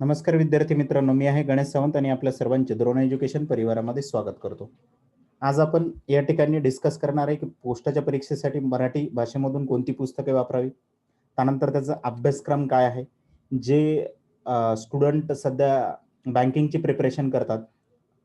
नमस्कार विद्यार्थी मित्रांनो मी आहे गणेश सावंत आणि आपल्या सर्वांचे द्रोण एज्युकेशन परिवारामध्ये स्वागत करतो. आज आपण या ठिकाणी डिस्कस करणार आहे की पोस्टाच्या परीक्षेसाठी मराठी भाषेमधून कोणती पुस्तके वापरावी? त्यानंतर त्याचा अभ्यासक्रम काय आहे? जे स्टुडंट सध्या बँकिंगची प्रिपरेशन करतात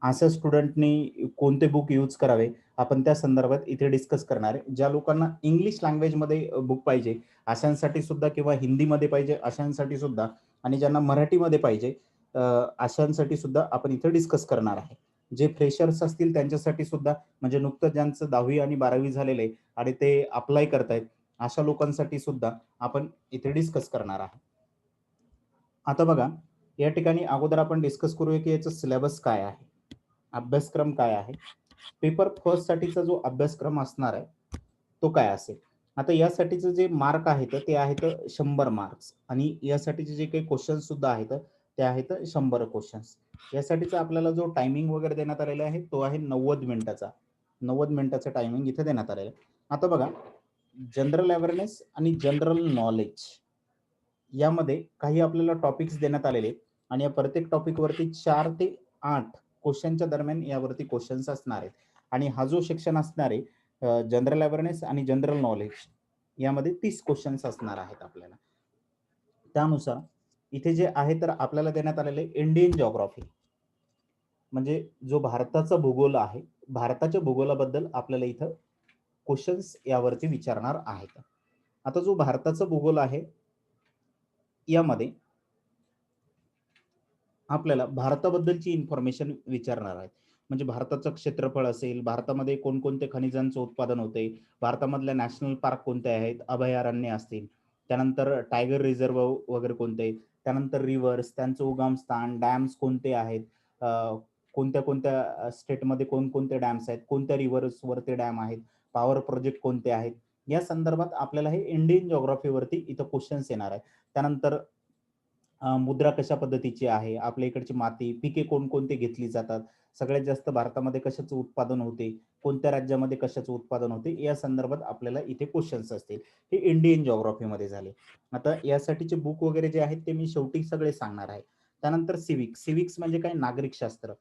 अशा स्टुडंटनी कोणते बुक यूज करावे? आपण त्या संदर्भात इथे डिस्कस करणार आहे. ज्या लोकांना इंग्लिश लँग्वेजमध्ये बुक पाहिजे अशांसाठी सुद्धा किंवा हिंदीमध्ये पाहिजे अशांसाठी सुद्धा आणि ज्यांना मराठीमध्ये पाहिजे अशांसाठी सुद्धा आपण इथे डिस्कस करणार आहे. जे फ्रेशर्स असतील त्यांच्यासाठी सुद्धा म्हणजे नुकतं ज्यांचं दहावी आणि बारावी झालेलं आहे आणि ते अप्लाय करतायत अशा लोकांसाठी सुद्धा आपण इथे डिस्कस करणार आहे. आता बघा या ठिकाणी अगोदर आपण डिस्कस करूया की याचा सिलेबस काय आहे अभ्यासक्रम काय आहे. पेपर फर्स्ट साठीचा जो अभ्यासक्रम असणार आहे तो काय असेल? आता यासाठीचं जे मार्क आहेत ते आहेत शंभर मार्क्स. आणि यासाठीचे जे काही क्वेश्चन्स सुद्धा आहेत ते आहेत शंभर क्वेश्चन्स यासाठीचा आपल्याला जो टायमिंग वगैरे देण्यात आलेला आहे तो आहे नव्वद मिनिटाचा. नव्वद मिनिटाचा टायमिंग इथे देण्यात आलेला आहे. आता बघा जनरल अवेअरनेस आणि जनरल नॉलेज यामध्ये काही आपल्याला टॉपिक्स देण्यात आलेले आणि या प्रत्येक टॉपिकवरती चार ते आठ क्वेश्चनच्या दरम्यान यावरती क्वेश्चन्स असणार आहेत. आणि हा जो सेक्शन असणार आहे जनरल अवेअरनेस आणि जनरल नॉलेज यामध्ये तीस क्वेश्चन्स असणार आहेत आपल्याला. त्यानुसार इथे जे आहे तर आपल्याला देण्यात आलेले इंडियन जॉग्राफी म्हणजे जो भारताचा भूगोल आहे भारताच्या भूगोलाबद्दल आपल्याला इथं क्वेश्चन्स यावरती विचारणार आहेत. आता जो भारताचा भूगोल आहे यामध्ये आपल्याला भारताबद्दलची इन्फॉर्मेशन विचारणार आहेत. म्हणजे भारताचं क्षेत्रफळ असेल भारतामध्ये कोणकोणते खनिजांचं उत्पादन होते भारतामधल्या नॅशनल पार्क कोणते आहेत अभयारण्य असतील त्यानंतर टायगर रिझर्व वगैरे कोणते त्यानंतर रिव्हर्स त्यांचं उगम स्थान डॅम्स कोणते आहेत कोणत्या कोणत्या स्टेटमध्ये कोणकोणते डॅम्स आहेत कोणत्या रिव्हर्सवर ते डॅम आहेत पॉवर प्रोजेक्ट कोणते आहेत या संदर्भात आपल्याला हे इंडियन जॉग्राफीवरती इथं क्वेश्चन्स येणार आहे त्यानंतर मुद्रा कशा पद्धतीची आहे? आपल्या इकडची माती पिके कोणकोणते घेतली जातात? सगळ्यात जास्त भारतामध्ये कशाचं उत्पादन होते? कोणत्या राज्यामध्ये कशाचं उत्पादन होते? या संदर्भात आपल्याला इथे क्वेश्चन्स असतील. हे इंडियन जॉग्राफीमध्ये झाले. आता यासाठीचे बुक वगैरे जे आहेत ते मी शेवटी सगळे सांगणार आहे. त्यानंतर सिविक्स सिविक्स म्हणजे काय? नागरिक शास्त्र.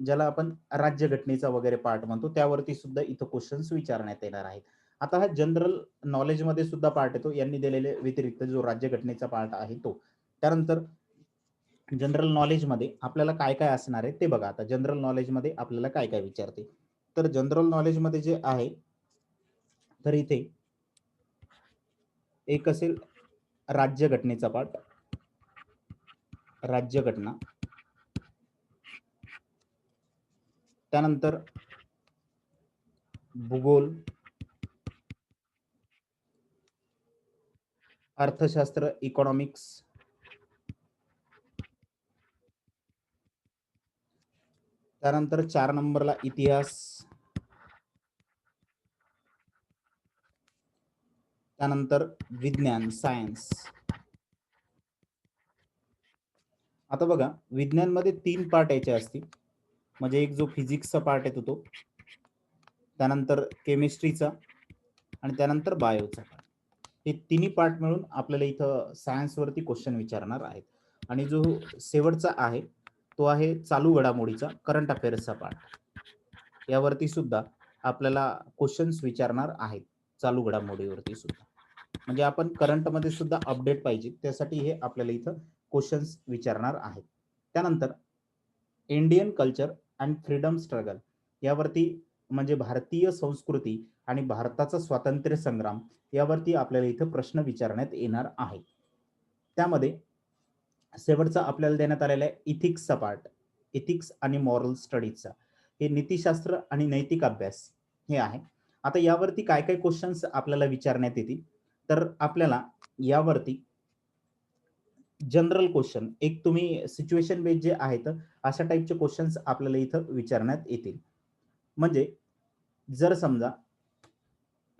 ज्याला आपण राज्यघटनेचा वगैरे पार्ट म्हणतो त्यावरती सुद्धा इथं क्वेश्चन्स विचारण्यात येणार आहेत. आता हा जनरल नॉलेजमध्ये सुद्धा पार्ट येतो. यांनी दिलेले व्यतिरिक्त जो राज्यघटनेचा पार्ट आहे तो. त्यानंतर जनरल नॉलेजमध्ये आपल्याला काय काय असणार आहे ते बघा. आता जनरल नॉलेजमध्ये आपल्याला काय काय विचारते? तर जनरल नॉलेजमध्ये जे आहे तर इथे एक असेल राज्यघटनेचा पाठ राज्यघटना. त्यानंतर भूगोल. अर्थशास्त्र इकॉनॉमिक्स त्यानंतर चार नंबरला इतिहास. त्यानंतर विज्ञान सायन्स. आता बघा विज्ञानमध्ये तीन पार्ट यायचे असतील. म्हणजे एक जो फिजिक्सचा पार्ट येतो तो. त्यानंतर केमिस्ट्रीचा आणि त्यानंतर बायोचा पार्ट हे तिन्ही पार्ट मिळून आपल्याला इथं सायन्सवरती क्वेश्चन विचारणार आहेत. आणि जो शेवटचा आहे तो आहे चालू घडामोडीचा करंट अफेअर्सचा पार्ट यावरती सुद्धा आपल्याला क्वेश्चन्स विचारणार आहेत चालू घडामोडीवरती सुद्धा. म्हणजे आपण करंटमध्ये सुद्धा अपडेट पाहिजे त्यासाठी हे आपल्याला इथं क्वेश्चन्स विचारणार आहेत. त्यानंतर Indian culture and freedom struggle यावरती म्हणजे भारतीय संस्कृती आणि भारताचा स्वातंत्र्य संग्राम यावरती आपल्याला इथं प्रश्न विचारण्यात येणार आहे त्यामध्ये शेवटचा आपल्याला देण्यात आलेला आहे इथिक्सचा पार्ट इथिक्स आणि मॉरल स्टडीजचा हे नीतिशास्त्र आणि नैतिक अभ्यास हे आहे. आता यावरती काय काय क्वेश्चन्स आपल्याला विचारण्यात येतील? तर आपल्याला यावरती जनरल क्वेश्चन एक तुम्ही सिच्युएशन बेस जे आहेत अशा टाईपचे क्वेश्चन्स आपल्याला इथं विचारण्यात येतील. म्हणजे जर समजा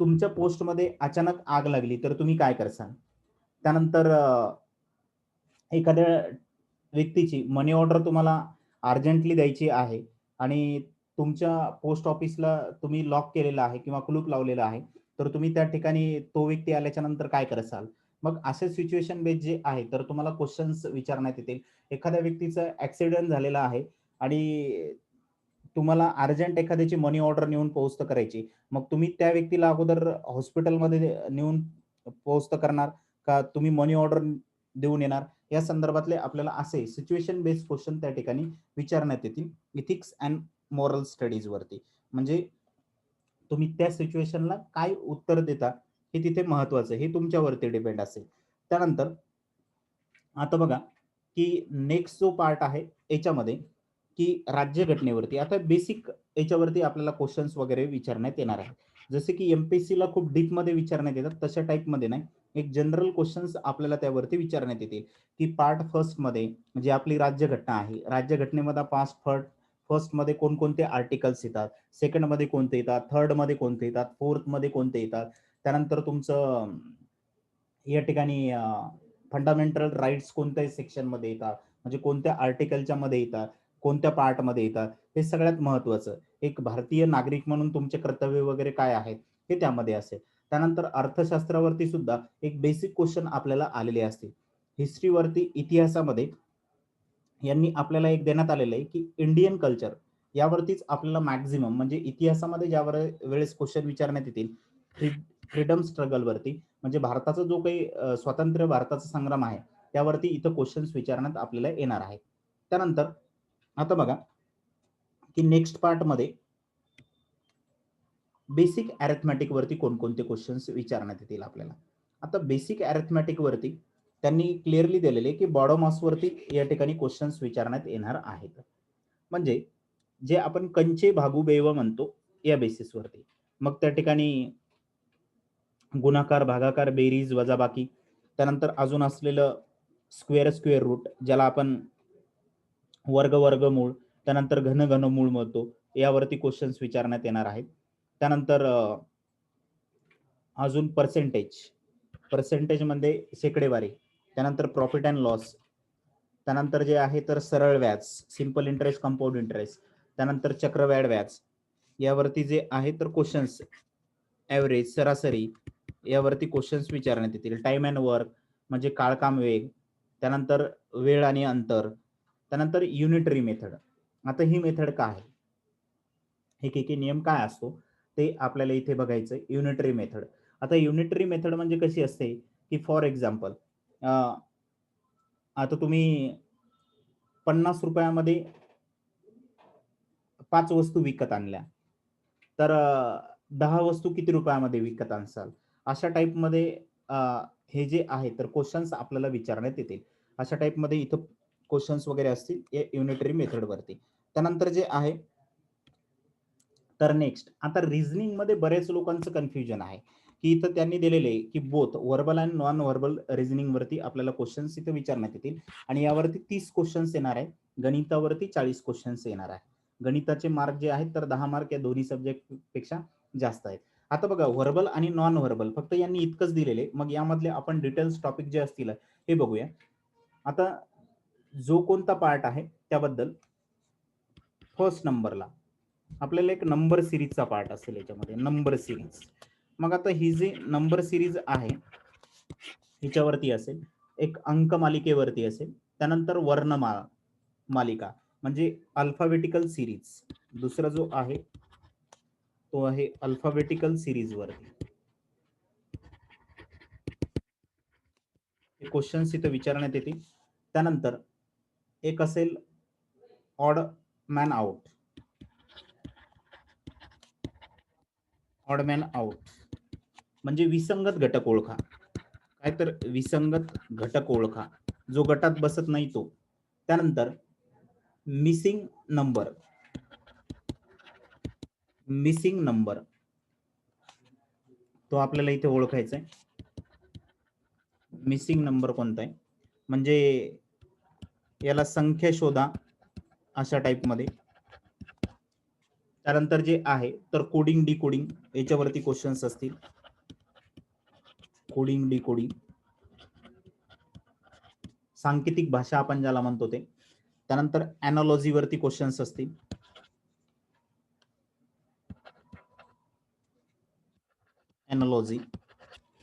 तुमच्या पोस्टमध्ये अचानक आग लागली तर तुम्ही काय करसाल? त्यानंतर एखाद्या व्यक्तीची मनी ऑर्डर तुम्हाला अर्जंटली द्यायची आहे आणि तुमच्या पोस्ट ऑफिसला तुम्ही लॉक केलेला आहे किंवा कुलूप लावलेला आहे तर तुम्ही त्या ठिकाणी तो व्यक्ती आल्याच्यानंतर काय करसाल मग असे सिच्युएशन बेस जे आहे तर तुम्हाला क्वेश्चन्स विचारण्यात येतील. एखाद्या व्यक्तीचं ऍक्सिडेंट झालेला आहे आणि तुम्हाला अर्जंट एखाद्याची मनी ऑर्डर नेऊन पोहोचत करायची मग तुम्ही त्या व्यक्तीला अगोदर हॉस्पिटलमध्ये नेऊन पोहोचत करणार का? तुम्ही मनी ऑर्डर देऊन येणार? या संदर्भातले आपल्याला असे सिच्युएशन बेस्ड क्वेश्चन त्या ठिकाणी विचारण्यात येतील. इथिक्स अँड मॉरल स्टडीज वरती. म्हणजे तुम्ही त्या सिच्युएशनला काय उत्तर देता हे तिथे महत्वाचं हे तुमच्यावरती डिपेंड असेल. त्यानंतर आता बघा की नेक्स्ट जो पार्ट आहे याच्यामध्ये की राज्यघटनेवरती. आता बेसिक याच्यावरती आपल्याला क्वेश्चन्स वगैरे विचारण्यात येणार आहे जसे की एमपीएससी ला खूप डीपमध्ये विचारण्यात येतात तशा टाईपमध्ये नाही. एक जनरल क्वेश्चन्स आपल्याला त्यावरती विचारण्यात येतील की पार्ट फर्स्टमध्ये आपली राज्यघटना आहे राज्यघटनेमध्ये पाच फर्ट फर्स्टमध्ये कोणकोणते आर्टिकल्स येतात? सेकंडमध्ये कोणते येतात? थर्डमध्ये कोणते येतात? फोर्थमध्ये कोणते येतात? त्यानंतर तुमचं या ठिकाणी फंडामेंटल राईट्स कोणत्या सेक्शनमध्ये येतात? म्हणजे कोणत्या आर्टिकलच्या मध्ये येतात? कोणत्या पार्टमध्ये येतात? हे सगळ्यात महत्वाचं. एक भारतीय नागरिक म्हणून तुमचे कर्तव्य वगैरे काय आहेत? हे त्यामध्ये असेल. त्यानंतर अर्थशास्त्रावरती सुद्धा एक बेसिक क्वेश्चन आपल्याला आलेले असतील. हिस्ट्रीवरती इतिहासामध्ये यांनी आपल्याला एक देण्यात आलेलं आहे की इंडियन कल्चर यावरतीच आपल्याला मॅक्झिमम म्हणजे इतिहासामध्ये ज्या वेळेस क्वेश्चन विचारण्यात येतील फ्रीडम स्ट्रगलवरती म्हणजे भारताचा जो काही स्वातंत्र्य भारताचा संग्राम आहे त्यावरती इथं क्वेश्चन्स विचारण्यात आपल्याला येणार आहे. त्यानंतर आता बघा की नेक्स्ट पार्टमध्ये बेसिक अॅरेथमॅटिक वरती कोणकोणते क्वेश्चन्स विचारण्यात येतील आपल्याला. आता बेसिक अॅरेथमॅटिक वरती त्यांनी क्लिअरली दिलेले की बॉडोमास वरती या ठिकाणी क्वेश्चन्स विचारण्यात येणार आहेत. म्हणजे जे आपण कंचे भागू बेव म्हणतो या बेसिसवरती मग त्या ठिकाणी गुणाकार भागाकार बेरीज वजाबाकी त्यानंतर अजून असलेलं स्क्वेअर स्क्वेअर रूट ज्याला आपण वर्ग वर्ग मूळ त्यानंतर घन घन मूळ म्हणतो यावरती क्वेश्चन्स विचारण्यात येणार आहेत. त्यानंतर अजून पर्सेंटेज पर्सेंटेजमध्ये शेकडेवारी त्यानंतर प्रॉफिट अँड लॉस त्यानंतर जे आहे तर सरळ व्याज सिंपल इंटरेस्ट कंपाऊंड इंटरेस्ट त्यानंतर चक्रव्याड व्याज. यावरती जे आहे तर क्वेश्चन्स ॲव्हरेज सरासरी यावरती क्वेश्चन्स विचारण्यात येतील. टाइम अँड वर्क म्हणजे काळकाम वेग त्यानंतर वेळ आणि अंतर त्यानंतर युनिटरी मेथड आता ही मेथड काय आहे? हे के नियम काय असतो? ते आपल्याला इथे बघायचं युनिटरी मेथड आता युनिटरी मेथड म्हणजे कशी असते? की फॉर एक्झाम्पल आता तुम्ही पन्नास रुपयामध्ये पाच वस्तू विकत आणल्या. तर दहा वस्तू किती रुपयामध्ये विकत आणसाल? अशा टाईपमध्ये हे जे आहे तर क्वेश्चन्स आपल्याला विचारण्यात येतील. अशा टाईपमध्ये इथं क्वेश्चन्स वगैरे असतील युनिटरी मेथडवरती त्यानंतर जे आहे तर नेक्स्ट आता रिझनिंगमध्ये बरेच लोकांचं कन्फ्युजन आहे. की इथं त्यांनी दिलेले की both verbal and non verbal reasoning वरती आपल्याला क्वेश्चन्स इथं विचारण्यात येतील. आणि यावरती तीस क्वेश्चन्स येणार आहे गणितावरती चाळीस क्वेश्चन्स येणार आहे गणिताचे मार्क जे आहेत तर दहा मार्क या दोन्ही सब्जेक्टपेक्षा जास्त आहेत. आता बघा व्हर्बल आणि नॉन व्हर्बल फक्त यांनी इतकंच दिलेले. मग यामधले आपण डिटेल्स टॉपिक जे असतील हे बघूया. आता जो कोणता पार्ट आहे त्याबद्दल फर्स्ट नंबरला आपल्याला एक नंबर सिरीजचा पार्ट असेल याच्यामध्ये नंबर सिरीज मग आता ही जी नंबर सिरीज आहे हिच्यावरती असेल एक अंक मालिकेवरती असेल त्यानंतर वर्णमाला मालिका म्हणजे अल्फाबेटिकल सिरीज दुसरा जो आहे तो आहे अल्फाबेटिकल सिरीज वरती. क्वेश्चन्स इथे विचारण्यात येतील. त्यानंतर एक असेल odd man out odd man out म्हणजे विसंगत घटक ओळखा. काय तर विसंगत घटक ओळखा. जो गटात बसत नाही तो. त्यानंतर मिसिंग नंबर मिसिंग नंबर तो आपल्याला इथे ओळखायचा आहे मिसिंग नंबर कोणता आहे? म्हणजे याला संख्या शोधा अशा टाइपमध्ये. त्यानंतर जे आहे तर कोडिंग डी कोडिंग याच्यावरती क्वेश्चन्स असतील. कोडिंग डी कोडिंग सांकेतिक भाषा आपण ज्याला म्हणतो ते. त्यानंतर अॅनॉलॉजी वरती क्वेश्चन्स असतील. अॅनॉलॉजी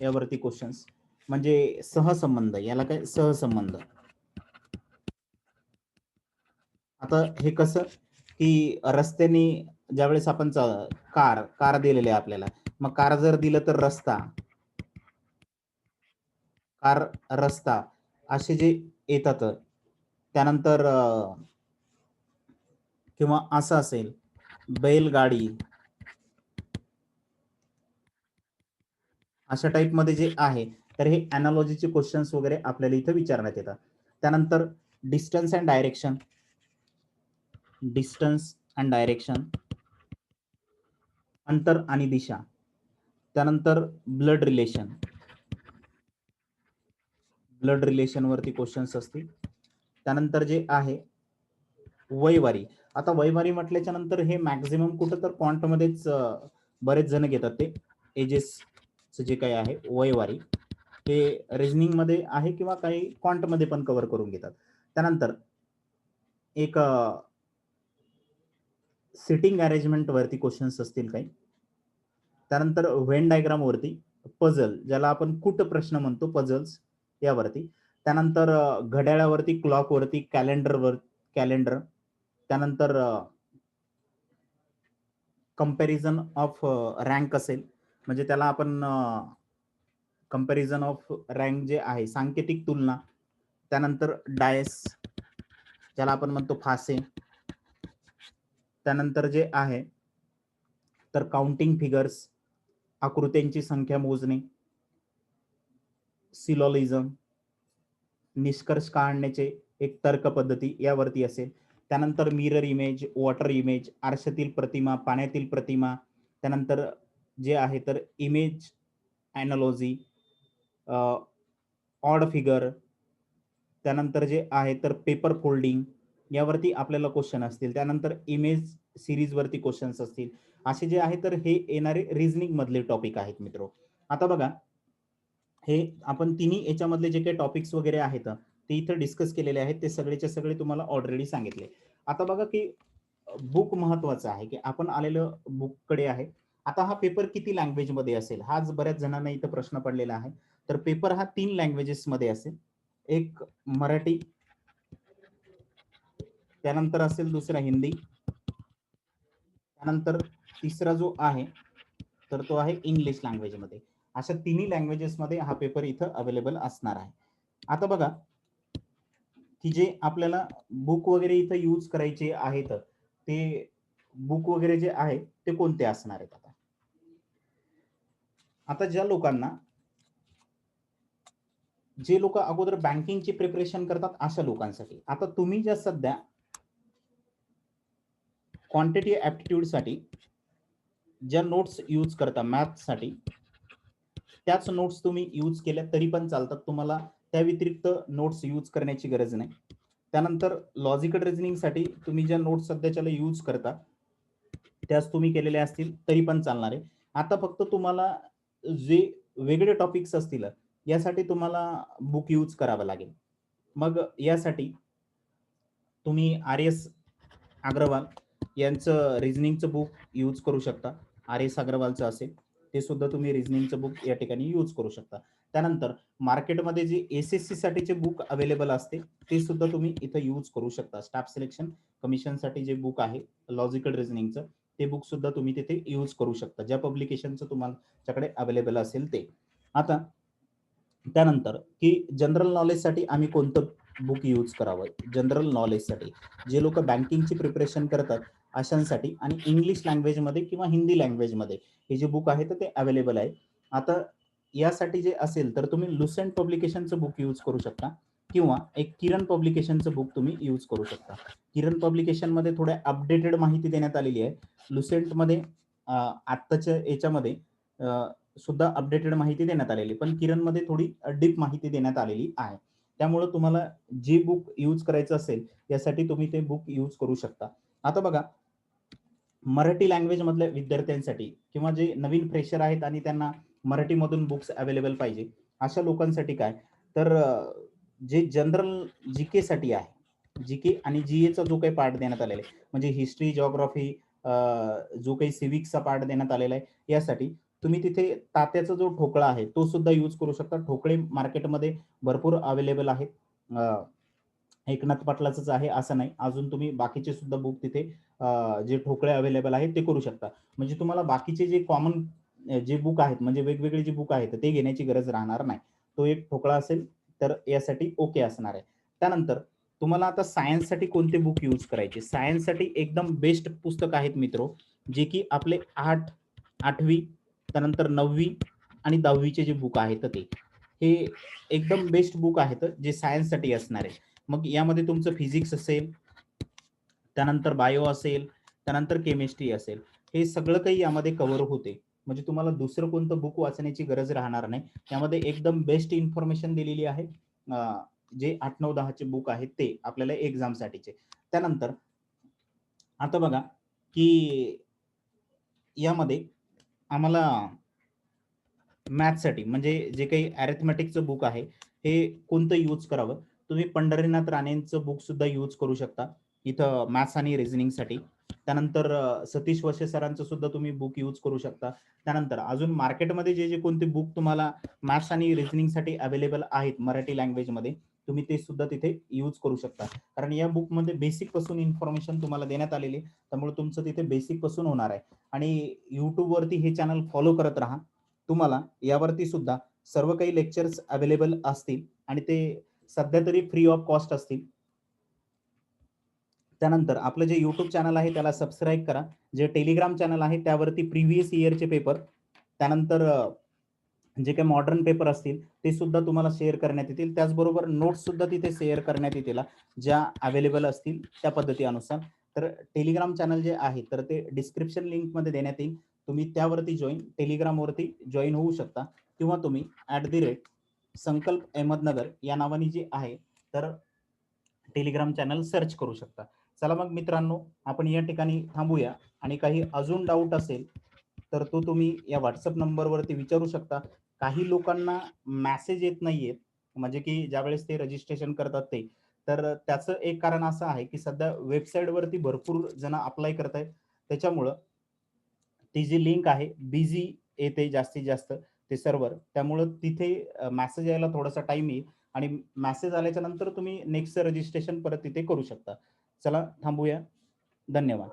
यावरती क्वेश्चन्स म्हणजे सहसंबंध याला काय? सहसंबंध. आता हे कसं? की रस्त्याने ज्यावेळेस आपण कार कार दिलेले आहे आपल्याला मग कार जर दिलं तर रस्ता. कार रस्ता असे जे येतात त्यानंतर किंवा असं असेल बैलगाडी. अशा टाईपमध्ये जे आहे तर हे अनालॉजीचे क्वेश्चन्स वगैरे आपल्याला इथं विचारण्यात येतात. त्यानंतर distance and direction distance and direction अंतर आणि दिशा. त्यानंतर ब्लड रिलेशन ब्लड रिलेशन वरती क्वेश्चन्स असतील. त्यानंतर जे आहे वैवारी. आता वैवारी म्हटल्याच्या नंतर हे मॅक्झिमम कुठं तर quant बरेच जण घेतात ते. एजेस जे काही आहे वयवारी ते रिजनिंगमध्ये आहे किंवा काही क्वांटमध्ये पण कव्हर करून घेतात. त्यानंतर एक सिटिंग अरेंजमेंट वरती क्वेश्चन्स असतील काही. त्यानंतर व्हेन डायग्राम वरती पझल ज्याला आपण कुट प्रश्न म्हणतो पझल्स यावरती. त्यानंतर घड्याळावरती क्लॉक वरती कॅलेंडर वर कॅलेंडर त्यानंतर कंपॅरिझन ऑफ रँक असेल. म्हणजे त्याला आपण कंपॅरिझन ऑफ रँक जे आहे सांकेतिक तुलना. त्यानंतर डायस ज्याला आपण म्हणतो फासे. त्यानंतर जे आहे तर काउंटिंग फिगर्स आकृत्यांची संख्या मोजणे सिलॉलिझम निष्कर्ष काढण्याचे एक तर्क पद्धती यावरती असेल. त्यानंतर मिरर इमेज वॉटर इमेज आरशातील प्रतिमा पाण्यातील प्रतिमा त्यानंतर जे आहे तर इमेज ॲनॉलॉजी ऑड फिगर त्यानंतर जे आहे तर पेपर फोल्डिंग यावरती आपल्याला क्वेश्चन असतील. त्यानंतर इमेज सिरीजवरती क्वेश्चन्स असतील. असे जे आहे तर हे येणारे रिझनिंग मधले टॉपिक आहेत मित्र. आता बघा हे आपण तिन्ही याच्यामधले जे काही टॉपिक्स वगैरे आहेत ते इथं डिस्कस केलेले आहेत. ते सगळेचे सगळे तुम्हाला ऑलरेडी सांगितले. आता बघा की बुक महत्वाचं आहे की आपण आलेलं बुककडे आहे. आता हा पेपर किती लँग्वेजमध्ये असेल? हाच बऱ्याच जणांना इथं प्रश्न पडलेला आहे. तर पेपर हा तीन लँग्वेजेस मध्ये असेल. एक मराठी त्यानंतर असेल दुसरा हिंदी. त्यानंतर तिसरा जो आहे तर तो आहे इंग्लिश लँग्वेजमध्ये. अशा तिन्ही लँग्वेजेसमध्ये हा पेपर इथं अवेलेबल असणार आहे. आता बघा की जे आपल्याला बुक वगैरे इथं यूज करायचे आहेत ते बुक वगैरे जे आहे ते कोणते असणार आहेत आता? आता ज्या लोकांना जे लोक अगोदर बँकिंगची प्रिपरेशन करतात अशा लोकांसाठी. आता तुम्ही ज्या सध्या क्वांटिटी ऍप्टिट्यूडसाठी ज्या नोट्स यूज करता मॅथसाठी त्याच नोट्स तुम्ही यूज केल्या तरी पण चालतात. तुम्हाला त्या व्यतिरिक्त नोट्स यूज करण्याची गरज नाही. त्यानंतर लॉजिकल रिझनिंगसाठी तुम्ही ज्या नोट्स सध्याच्याला यूज करता त्याच तुम्ही केलेल्या असतील तरी पण चालणार आहे. आता फक्त तुम्हाला जे वेगळे टॉपिक्स असतील यासाठी तुम्हाला बुक यूज करावं लागेल. मग यासाठी तुम्ही आर एस अग्रवाल यांचं रिझनिंगचं बुक यूज करू शकता. आर एस अग्रवालचं असेल ते सुद्धा तुम्ही रिझनिंगचं बुक या ठिकाणी यूज करू शकता. त्यानंतर मार्केटमध्ये जे एस एस सी साठीचे बुक अवेलेबल असते ते सुद्धा तुम्ही इथं यूज करू शकता. स्टाफ सिलेक्शन कमिशनसाठी जे बुक आहे लॉजिकल रिझनिंगचं ते बुक सुद्धा तुम्ही तिथे यूज करू शकता. ज्या पब्लिकेशनचं तुमच्याकडे अवेलेबल असेल ते. आता त्यानंतर की जनरल नॉलेजसाठी आम्ही कोणतं बुक यूज करावं? जनरल नॉलेजसाठी जे लोक बँकिंगची प्रिपरेशन करतात अशांसाठी आणि इंग्लिश लँग्वेजमध्ये किंवा हिंदी लँग्वेजमध्ये हे जे बुक आहे तर ते अवेलेबल आहे. आता यासाठी जे असेल तर तुम्ही लुसेंट पब्लिकेशनचं बुक यूज करू शकता किंवा एक किरण पब्लिकेशनचं बुक तुम्ही यूज करू शकता. किरण पब्लिकेशनमध्ये थोड्या अपडेटेड माहिती देण्यात आलेली आहे. लुसेंटमध्ये आत्ताच्या याच्यामध्ये सुद्धा अपडेटेड माहिती देण्यात आलेली पण किरणमध्ये थोडी डीप माहिती देण्यात आलेली आहे. त्यामुळे तुम्हाला जे बुक यूज करायचं असेल यासाठी तुम्ही ते बुक यूज करू शकता. आता बघा मराठी लँग्वेज मधल्या विद्यार्थ्यांसाठी किंवा जे नवीन फ्रेशर आहेत आणि त्यांना मराठीमधून बुक्स अवेलेबल पाहिजे अशा लोकांसाठी काय? तर जे जनरल जी के साठी आहे जी के आणि जी एचा जो काही पार्ट देण्यात आलेला आहे म्हणजे हिस्ट्री जॉग्राफी जो काही सिविक्सचा पार्ट देण्यात आलेला आहे यासाठी तुम्ही तिथे तात्याचा जो ठोकळा आहे तो सुद्धा यूज करू शकता. ठोकळे मार्केटमध्ये भरपूर अवेलेबल आहेत. एकनाथ पाटलाचंच आहे असं नाही. अजून तुम्ही बाकीचे सुद्धा बुक तिथे जे ठोकळे अवेलेबल आहेत ते करू शकता. म्हणजे तुम्हाला बाकीचे जे कॉमन जे बुक आहेत म्हणजे वेगवेगळे जे बुक आहेत ते घेण्याची गरज राहणार नाही. तो एक ठोकळा असेल तर यासाठी ओके असणार आहे. त्यानंतर तुम्हाला आता सायन्ससाठी कोणते बुक यूज करायचे? सायन्ससाठी एकदम बेस्ट पुस्तक आहेत मित्रो जे की आपले आठ आठवी त्यानंतर नववी आणि दहावीचे जे बुक आहेत ते. हे एकदम बेस्ट बुक आहेत जे सायन्ससाठी असणार आहे. मग यामध्ये तुमचं फिजिक्स असेल त्यानंतर बायो असेल त्यानंतर केमिस्ट्री असेल. हे सगळं काही यामध्ये कव्हर होते. म्हणजे तुम्हाला दुसरं कोणतं बुक वाचण्याची गरज राहणार नाही. त्यामध्ये एकदम बेस्ट इन्फॉर्मेशन दिलेली आहे. जे आठ नऊ दहाचे बुक आहेत ते आपल्याला एक्झामसाठीचे त्यानंतर आता बघा की यामध्ये आम्हाला मॅथसाठी म्हणजे जे काही अरेथमॅटिकचं बुक आहे हे कोणतं यूज करावं? तुम्ही पंढरीनाथ राणेंचं बुक सुद्धा यूज करू शकता इथं मॅथ्स आणि रिझनिंगसाठी त्यानंतर सतीश वशे सरांचं सुद्धा तुम्ही बुक यूज करू शकता. त्यानंतर अजून मार्केटमध्ये जे जे कोणते बुक तुम्हाला मॅथ्स आणि रिझनिंगसाठी अवेलेबल आहेत मराठी लँग्वेजमध्ये तुम्ही ते सुद्धा तिथे यूज करू शकता. कारण या बुकमध्ये बेसिकपासून इन्फॉर्मेशन तुम्हाला देण्यात आलेली त्यामुळे तुमचं तिथे बेसिकपासून होणार आहे. आणि युट्यूबवरती हे चॅनल फॉलो करत राहा. तुम्हाला यावरती सुद्धा सर्व काही लेक्चर्स अवेलेबल असतील. आणि ते सध्या तरी फ्री ऑफ कॉस्ट असतील. त्यानंतर आपलं जे युट्यूब चॅनल आहे त्याला सबस्क्राईब करा. जे टेलिग्राम चॅनल आहे त्यावरती प्रिव्हियस इयरचे पेपर त्यानंतर जे काही मॉडर्न पेपर असतील ते सुद्धा तुम्हाला शेअर करण्यात येतील. त्याचबरोबर नोट्स सुद्धा तिथे शेअर करण्यात येतील ज्या अवेलेबल असतील त्या पद्धतीनुसार. तर टेलिग्राम चॅनल जे आहे तर ते डिस्क्रिप्शन लिंकमध्ये देण्यात येईल. तुम्ही त्यावरती जॉईन टेलिग्रामवरती जॉईन होऊ शकता. किंवा तुम्ही ॲट दी रेट संकल्प अहमदनगर या नावाने जे आहे तर टेलिग्राम चॅनल सर्च करू शकता. चला मग मित्रांनो आपण या ठिकाणी थांबूया. आणि काही अजून डाऊट असेल तर तो तुम्ही या व्हॉट्सअप नंबरवरती विचारू शकता. काही लोकांना मॅसेज येत नाहीयेत म्हणजे की ज्यावेळेस ते रजिस्ट्रेशन करतात ते. तर त्याचं एक कारण असं आहे की सध्या वेबसाईटवरती भरपूर जण अप्लाय करत आहेत त्याच्यामुळं ती जी लिंक आहे बिझी येते जास्तीत जास्त. ते सर्व्हर त्यामुळं तिथे मॅसेज यायला थोडासा टाइम येईल आणि मॅसेज आल्याच्यानंतर तुम्ही नेक्स्ट रजिस्ट्रेशन परत तिथे करू शकता. चला थांबूया. धन्यवाद.